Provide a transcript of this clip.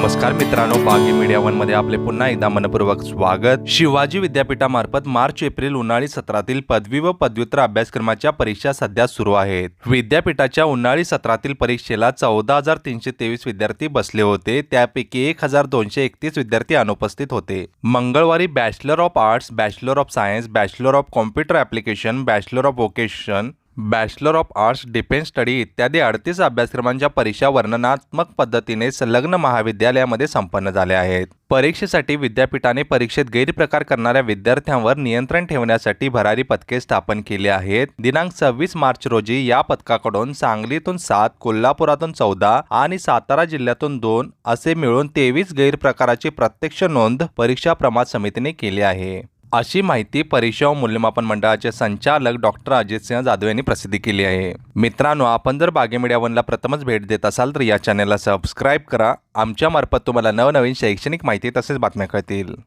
नमस्कार मित्रांनो बागी मीडिया वनमध्ये आपले पुन्हा एकदा मनपूर्वक स्वागत. शिवाजी विद्यापीठामार्फत मार्च एप्रिल उन्हाळी सत्रातील पदवी व पदव्युत्तर अभ्यासक्रमाच्या परीक्षा सध्या सुरू आहेत. विद्यापीठाच्या उन्हाळी सत्रातील परीक्षेला चौदा हजार तीनशे तेवीस विद्यार्थी बसले होते. त्यापैकी एक हजार दोनशे एकतीस विद्यार्थी अनुपस्थित होते. मंगळवारी bachelor of arts bachelor of science bachelor of computer application bachelor of vocation bachelor of arts defence study इत्यादी अडतीस अभ्यासक्रमांच्या परीक्षा वर्णनात्मक पद्धतीने संलग्न महाविद्यालयामध्ये संपन्न झाल्या आहेत. परीक्षेसाठी विद्यापीठाने परीक्षेत गैरप्रकार करणाऱ्या विद्यार्थ्यांवर नियंत्रण ठेवण्यासाठी भरारी पथके स्थापन केली आहेत. दिनांक सव्वीस मार्च रोजी या पथकाकडून सांगलीतून सात कोल्हापुरातून चौदा आणि सातारा जिल्ह्यातून दोन असे मिळून तेवीस गैरप्रकाराची प्रत्यक्ष नोंद परीक्षा प्रमाण समितीने केली आहे. अशी माहिती परीक्षा व मूल्यमापन मंडळाचे संचालक डॉक्टर अजित सिंह जाधव यांनी प्रसिद्धी केली आहे. मित्रांनो आपण जर बागे मीडिया वनला प्रथमच भेट देत असाल तर या चॅनलला सबस्क्राईब करा. आमच्या मार्फत तुम्हाला नवनवीन शैक्षणिक माहिती तसेच बातम्या कळतील.